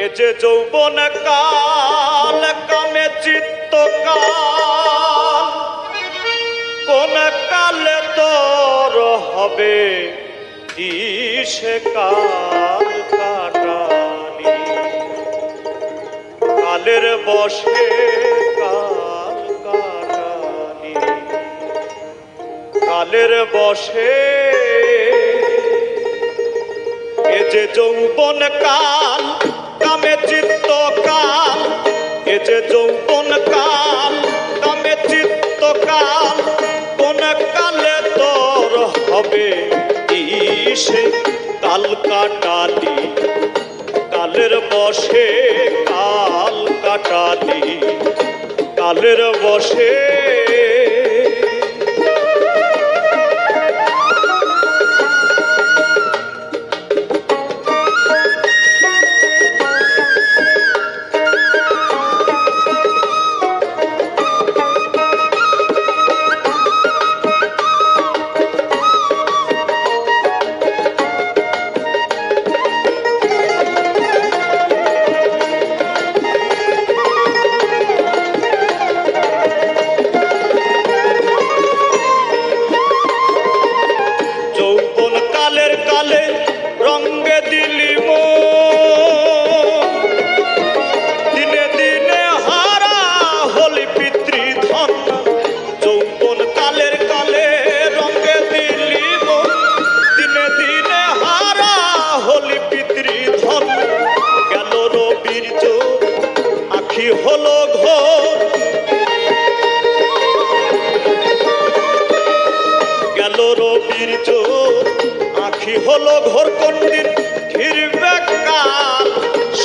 এ যে যৌবন কাল কামে চিত্ত কাল। কোন কালে তোর হবে? সে কাল কাটালি কালের বসে কাল কাটালি কালের বসে যে যৌবন কাল কামে চিত্ত কাল, এ যে যৌবন কাল কামে চিত্ত কাল, কোন কালে তোর হবে সে কাল কাটালি, কালের বসে কাল কাটালি, কালের বসে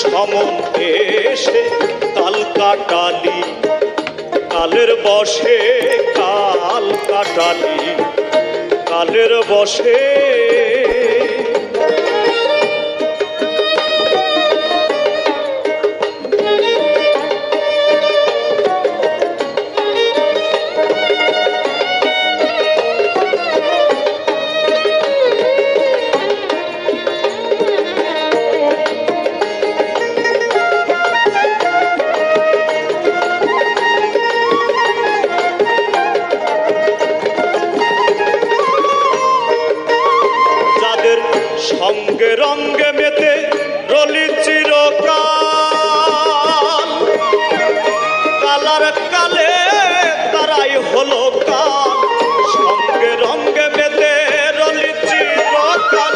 সমন এসে কাল কাটালি কালের বসে কাল কাটালি কালের বসে সঙ্গে রঙ্গে মেতে রলি চিরকাল। কালার কালে তারাই হলো কাল। সঙ্গে রঙ্গে মেতে রলি চিরকাল।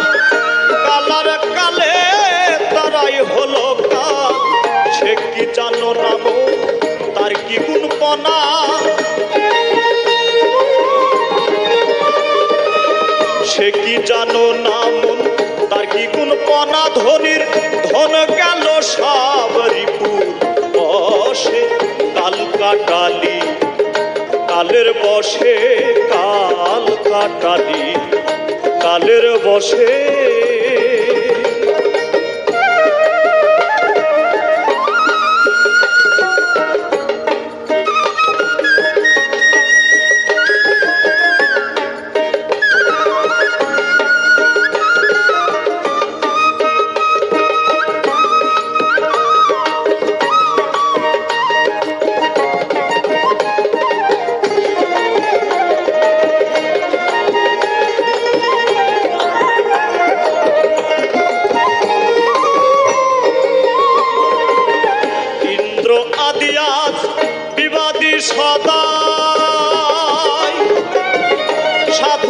কালার কালে তারাই হলো কাল। সে কি জানো নাম তার কি গুণ পনা সে কি জানো নাম ধনির ধন গেল সব বসে কাল কাটালি কালের বসে কাল কাটালি কালের বসে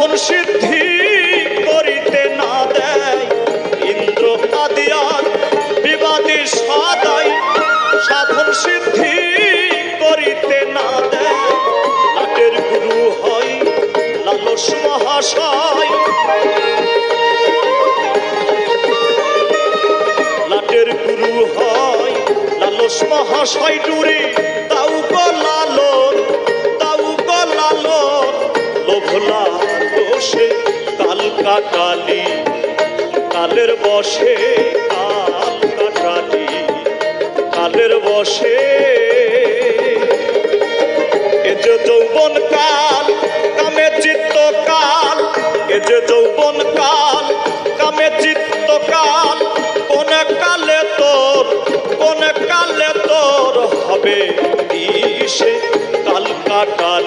সাধন সিদ্ধি করিতে না দেয়, ইন্দ্র আদিয়াজ বিবাদী সদাই। সাধন সিদ্ধি করিতে না দেয়, লাটের গুরু হয়, লালস মহাশয়। লাটের গুরু হয়, লালস মহাশয় ডুরি, তাও গো লালন তাও গো লালন দোষে কাল কাটালি। কালের বসে কাল কাটালি। কালের বসে। এ যে যৌবন কাল, কামে চিত্ত কাল। এ যে যৌবন কাল, কামে চিত্ত কাল। কোন কালে তোর, কোন কালে তোর হবে ইসে কাল কাটালি।